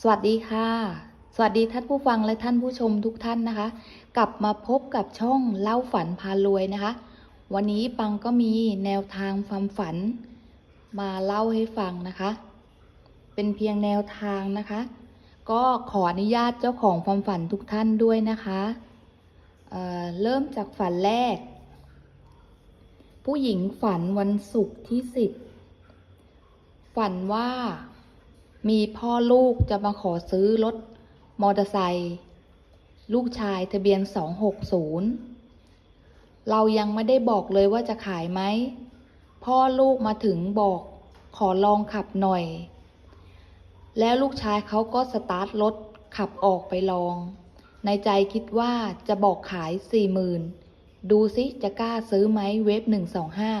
สวัสดีค่ะ สวัสดีท่านผู้ฟังและท่านผู้ชมทุกท่านนะคะ กลับมาพบกับช่องเล่าฝันพารวยนะคะ วันนี้ปังก็มีแนวทางความฝัน มาเล่าให้ฟังนะคะ เป็นเพียงแนวทางนะคะ ก็ขออนุญาตเจ้าของความฝันทุกท่านด้วยนะคะเอ่อเริ่มจากฝันแรก ผู้หญิงฝันวันศุกร์ที่สิบฝันว่า มีพ่อลูกจะมาขอซื้อรถมอเตอร์ไซค์ลูกชายทะเบียน 260 เรายังไม่ได้บอกเลยว่าจะขายไหม พ่อลูกมาถึงบอกขอลองขับหน่อย แล้วลูกชายเขาก็สตาร์ทรถขับออกไปลอง ในใจคิดว่าจะบอกขายสี่หมื่นดูซิจะกล้าซื้อไหมเว็บหนึ่งสองห้า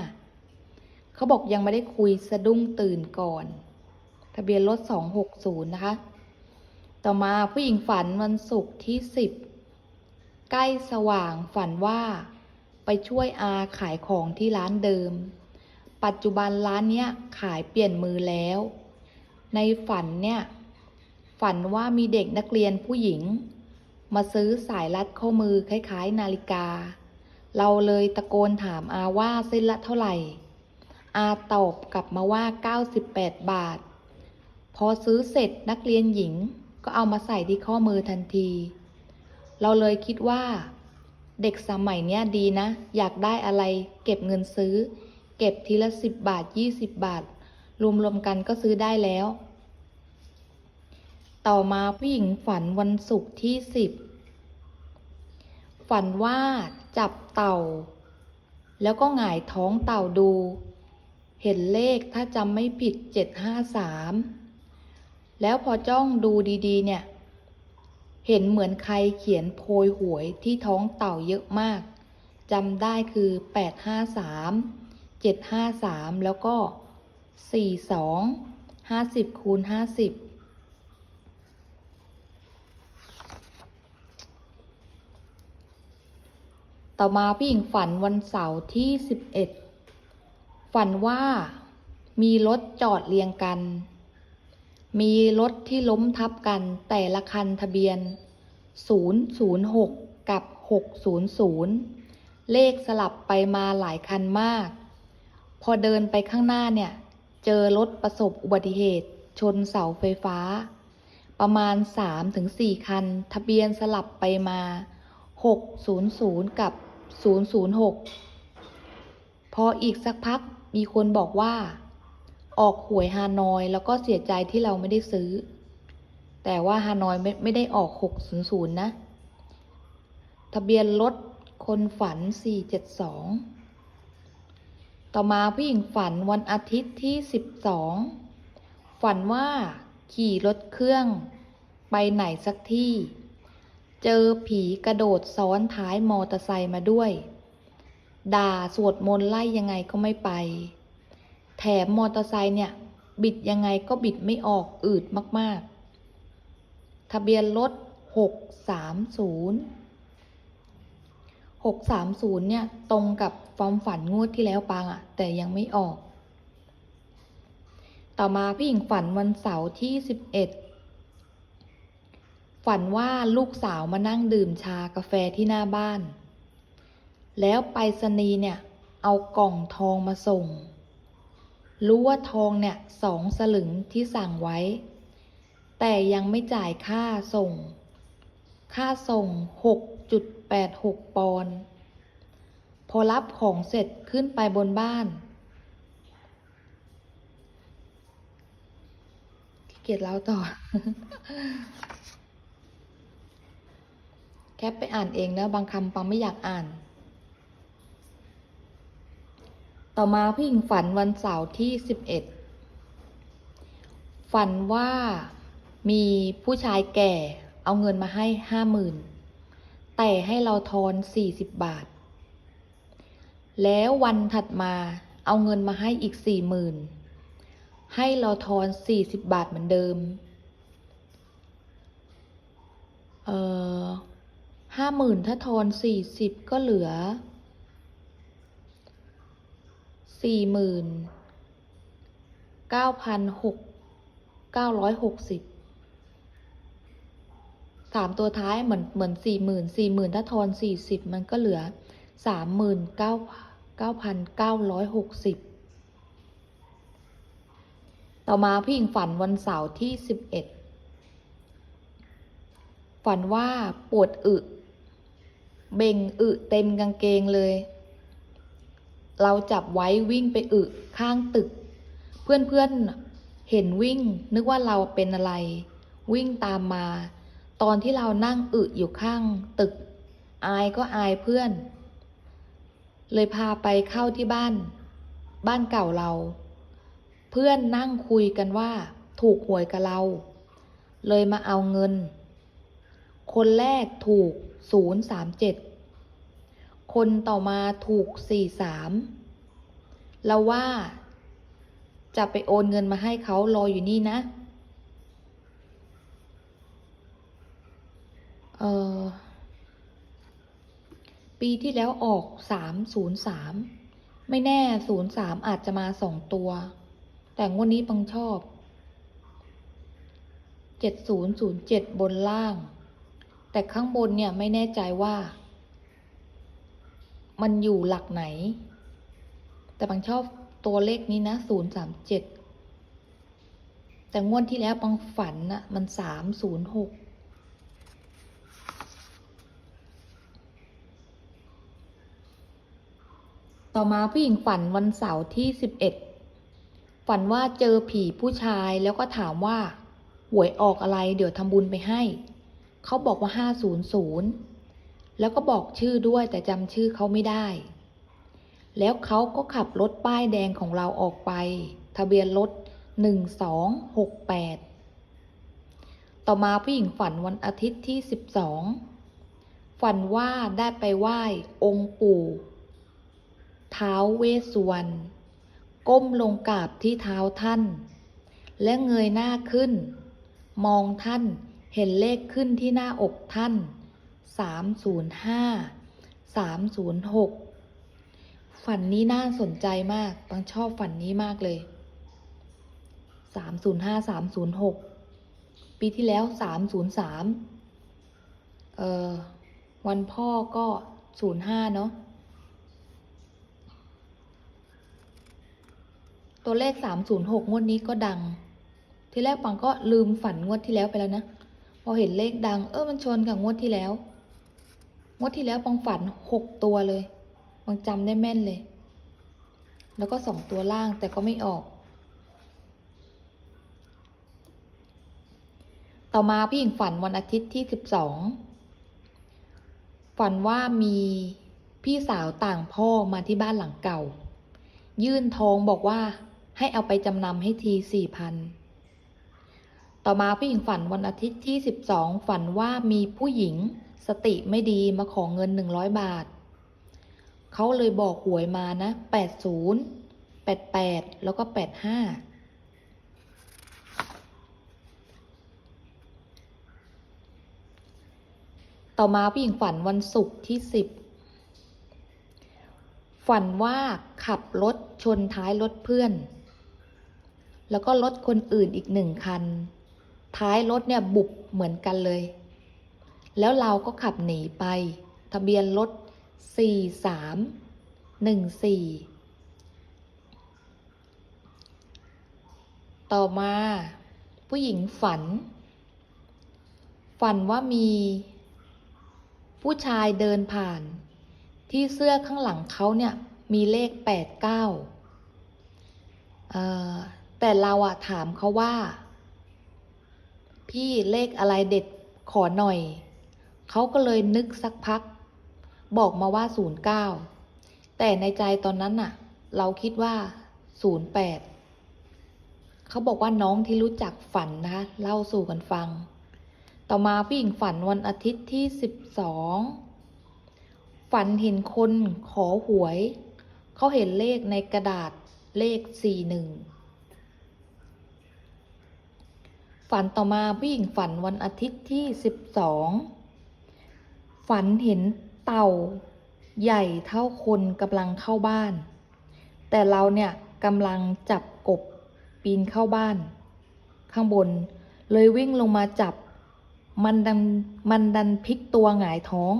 เขาบอกยังไม่ได้คุยสะดุ้งตื่นก่อน ทะเบียนรถ 260 นะคะ ต่อมาผู้หญิงฝันวันศุกร์ที่ 10 ใกล้สว่างฝันว่าไปช่วยอาขายของที่ร้านเดิม ปัจจุบันร้านเนี้ยขายเปลี่ยนมือแล้ว ในฝันเนี่ย ฝันว่ามีเด็กนักเรียนผู้หญิง มาซื้อสายรัดข้อมือคล้ายๆ นาฬิกา เราเลยตะโกนถามอาว่าเส้นละเท่าไหร่ อาตอบกลับมาว่า 98 บาท พอซื้อเสร็จนักเรียนหญิงก็เอามาใส่ที่ข้อมือทันที เราเลยคิดว่า เด็กสมัยเนี้ยดีนะ อยากได้อะไร เก็บเงินซื้อ เก็บทีละสิบบาทยี่สิบบาท รวมๆกันก็ซื้อได้แล้ว ต่อมาผู้หญิงฝันวันศุกร์ที่สิบฝันว่าจับเต่า แล้วก็หงายท้องเต่าดู เห็นเลขถ้าจำไม่ผิดเจ็ดห้าสาม แล้วพอจ้องดูดีๆ เนี่ย เห็นเหมือนใครเขียนโพยหวยที่ท้องเต่าเยอะมากจำได้คือแปดห้าสามเจ็ดห้าสามแล้วก็สี่สองห้าสิบคูณห้าสิบต่อมาพี่หญิงฝันวันเสาร์ที่สิบเอ็ดฝันว่ามีรถจอดเรียงกัน มีรถที่ล้มทับกันแต่ละคันทะเบียน 006 กับ 600 เลขสลับไปมาหลายคันมาก พอเดินไปข้างหน้าเนี่ย เจอรถประสบอุบัติเหตุ ชนเสาไฟฟ้า ประมาณ 3-4 คัน ทะเบียนสลับไปมา 600 กับ 006 พออีกสักพักมีคนบอกว่า ออกหวยฮานอย แล้วก็เสียใจที่เราไม่ได้ซื้อ แต่ว่าฮานอยไม่ไม่ได้ออก 600 นะ ทะเบียนรถคนฝัน 472 ต่อมาผู้หญิงฝันวันอาทิตย์ที่ 12 ฝันว่าขี่รถเครื่องไปไหนสักที่ เจอผีกระโดดซ้อนท้ายมอเตอร์ไซค์มาด้วย ด่าสวดมนต์ไล่ยังไงก็ไม่ไป แถมมอเตอร์ไซค์เนี่ย บิดยังไงก็บิดไม่ออกอืดมาก ๆ ทะเบียนรถ 630 630 เนี่ย ตรงกับความฝันงวดที่แล้วปางอะแต่ยังไม่ออก ต่อมาพี่หญิงฝันวันเสาร์ที่ 11 ฝันว่าลูกสาวมานั่งดื่มชากาแฟที่หน้าบ้าน แล้วไปรษณีย์เนี่ย เอากล่องทองมาส่ง รู้ว่าทองเนี่ยสองสลึงที่สั่งไว้ แต่ยังไม่จ่ายค่าส่ง ค่าส่ง 6.86 ปอนด์พอรับของเสร็จขึ้นไปบนบ้านขี้เกียจเล่าต่อ แคปไปอ่านเองนะ บางคำปังไม่อยากอ่าน ต่อมาผู้หญิงฝันวันเสาร์ที่ 11 ฝันว่ามีผู้ชายแก่เอาเงินมาให้ห้าหมื่นแต่ให้เราทอน 40 บาท แล้ววันถัดมาเอาเงินมาให้อีกสี่หมื่นให้เราทอน 40 บาทเหมือนเดิม เอ่อห้าหมื่นถ้าทอน 40 ก็เหลือ สี่หมื่นเก้าพันหกเก้าร้อยหกสิบสามตัวท้ายเหมือนเหมือนสี่หมื่นสี่หมื่นถ้าทอนสี่สิบมันก็เหลือสามหมื่นเก้าเก้าพันเก้าร้อยหกสิบต่อมาพี่หญิงฝันวันเสาร์ที่สิบเอ็ดฝันว่าปวดอึ เบ่งอึเต็มกางเกงเลย เราจับไว้วิ่งไปอึข้างตึก เพื่อนๆเห็นวิ่งนึกว่าเราเป็นอะไร วิ่งตามมา ตอนที่เรานั่งอึอยู่ข้างตึก อายก็อายเพื่อน เลยพาไปเข้าที่บ้าน บ้านเก่าเรา เพื่อนนั่งคุยกันว่า ถูกหวยกับเรา เลยมาเอาเงิน คนแรกถูกศูนย์สามเจ็ด คนต่อมาถูกสี่สามเราว่าจะไปโอนเงินมาให้เขารออยู่นี่นะ เออปีที่แล้วออกสามศูนย์สามไม่แน่ศูนย์สามอาจจะมาสองตัว แต่งวดนี้ปังชอบเจ็ดศูนย์ศูนย์เจ็ดบนล่าง แต่ข้างบนเนี่ยไม่แน่ใจว่า มันอยู่หลักไหน แต่ปังชอบตัวเลขนี้นะศูนย์สามเจ็ดแต่งวดที่แล้วปังฝันน่ะมันสามศูนย์หกต่อมาผู้หญิงฝันวันเสาร์ที่สิบเอ็ดฝันว่าเจอผีผู้ชายแล้วก็ถามว่า หวยออกอะไรเดี๋ยวทำบุญไปให้ เขาบอกว่าห้าศูนย์ศูนย์ แล้วก็บอกชื่อด้วยแต่จำชื่อเขาไม่ได้ แล้วเขาก็ขับรถป้ายแดงของเราออกไป ทะเบียนรถหนึ่งสองหกแปดต่อมาผู้หญิงฝันวันอาทิตย์ที่สิบสองฝันว่าได้ไปไหว้องค์ปู่ท้าวเวสสุวรรณก้มลงกราบที่เท้าท่าน และเงยหน้าขึ้น มองท่านเห็นเลขขึ้นที่หน้าอกท่าน สามศูนย์ห้าสามศูนย์หกฝันนี้น่าสนใจมากปังชอบฝันนี้มากเลยสามศูนย์ห้าสามศูนย์หกปีที่แล้วสามศูนย์สามเอ่อ วันพ่อก็ศูนย์ห้าเนาะตัวเลขสามศูนย์หกงวดนี้ก็ดัง ทีแรกปังก็ลืมฝันงวดที่แล้วไปแล้วนะ พอเห็นเลขดัง เออ มันชนกับงวดที่แล้ว งวดที่แล้วปังฝันหกตัวเลยปังจำได้แม่นเลย แล้วก็สองตัวล่างแต่ก็ไม่ออก ต่อมาพี่หญิงฝันวันอาทิตย์ที่สิบสองฝันว่ามีพี่สาวต่างพ่อมาที่บ้านหลังเก่า ยื่นทองบอกว่าให้เอาไปจำนำให้ทีสี่พันต่อมาผู้หญิงฝันวันอาทิตย์ที่สิบสองฝันว่ามีผู้หญิง สติไม่ดีมาขอเงินหนึ่งร้อยบาท เขาเลยบอกหวยมานะแปดศูนย์แปดแปดแล้วก็แปดห้าต่อมาผู้หญิงฝันวันศุกร์ที่สิบฝันว่าขับรถชนท้ายรถเพื่อน แล้วก็รถคนอื่นอีกหนึ่งคัน ท้ายรถเนี่ยบุบเหมือนกันเลย แล้วเราก็ขับหนีไป ทะเบียนรถสี่สามหนึ่งสี่ต่อมา ผู้หญิงฝัน ฝันว่ามี ผู้ชายเดินผ่าน ที่เสื้อข้างหลังเขาเนี่ย มีเลขแปดเก้าแต่เราอะถามเขาว่า พี่เลขอะไรเด็ดขอหน่อย เขาก็เลยนึกสักพัก บอกมาว่าศูนย์เก้าแต่ในใจตอนนั้นน่ะ เราคิดว่าศูนย์แปดเขาบอกว่าน้องที่รู้จักฝันนะคะ เล่าสู่กันฟัง ต่อมาผู้หญิงฝันวันอาทิตย์ที่สิบสองฝันเห็นคนขอหวย เขาเห็นเลขในกระดาษเลขสี่หนึ่งฝันต่อมาผู้หญิงฝันวันอาทิตย์ที่สิบสอง ฝันเห็นเต่าใหญ่เท่าคนกำลังเข้าบ้าน แต่เราเนี่ยกำลังจับกบปีนเข้าบ้าน ข้างบนเลยวิ่งลงมาจับ มันดันมันดันพลิกตัวหงายท้อง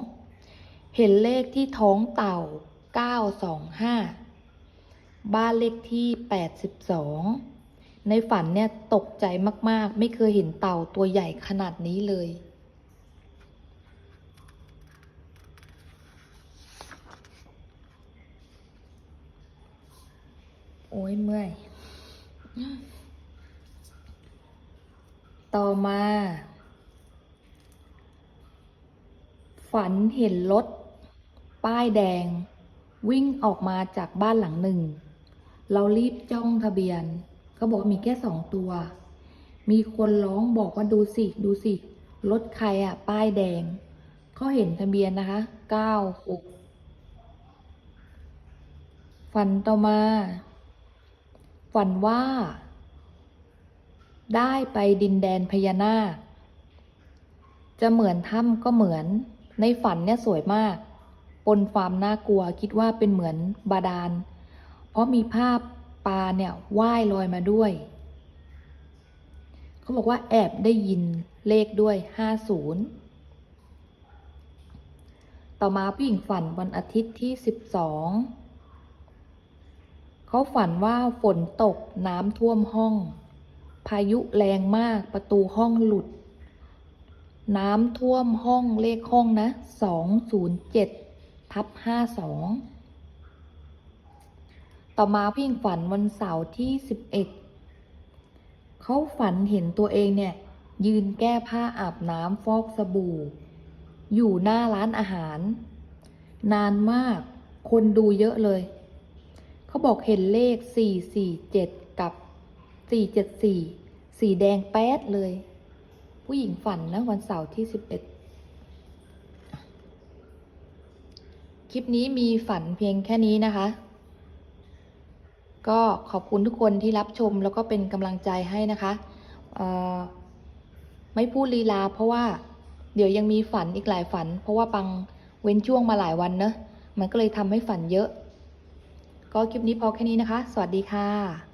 เห็นเลขที่ท้องเต่า 925 บ้านเลขที่ 82 ในฝันเนี่ยตกใจมากๆ ไม่เคยเห็นเต่าตัวใหญ่ขนาดนี้เลย โอ้ยเมื่อย ต่อมา ฝันเห็นรถ ป้ายแดง วิ่งออกมาจากบ้านหลังหนึ่ง เรารีบจ้องทะเบียน เขาบอกว่ามีแค่สองตัว มีคนร้องบอกว่าดูสิ ดูสิ รถใครอะ่ะป้ายแดง เขาเห็นทะเบียนนะคะเก้าหกฝันต่อมา ฝันว่า ได้ไปดินแดนพญานาค จะเหมือนถ้ำก็เหมือน ในฝันเนี่ยสวยมากปนความน่ากลัวคิดว่าเป็นเหมือนบาดาล เพราะมีภาพปลาเนี่ยว่ายลอยมาด้วย เขาบอกว่าแอบได้ยินเลขด้วยห้าศูนย์ต่อมาผู้หญิงฝันวันอาทิตย์ที่สิบสอง เขาฝันว่าฝนตกน้ำท่วมห้อง พายุแรงมากประตูห้องหลุด น้ำท่วมห้องเลขห้องนะสองศูนย์เจ็ดทับห้าสองต่อมาพี่หญิงฝันวันเสาร์ที่สิบเอ็ดเขาฝันเห็นตัวเองเนี่ย ยืนแก้ผ้าอาบน้ำฟอกสบู่ อยู่หน้าร้านอาหาร นานมาก คนดูเยอะเลย เขาบอกเห็นเลข 447 กับ 474 สีแดงแป๊ดเลย ผู้หญิงฝันนะวันเสาร์ที่ 11 คลิปนี้มีฝันเพียงแค่นี้นะคะ ก็ขอบคุณทุกคนที่รับชมแล้วก็เป็นกำลังใจให้นะคะ ไม่พูดลีลาเพราะว่าเดี๋ยวยังมีฝันอีกหลายฝัน เพราะว่าปังเว้นช่วงมาหลายวันเนอะมันก็เลยทำให้ฝันเยอะ ก็คลิปนี้พอแค่นี้นะคะ สวัสดีค่ะ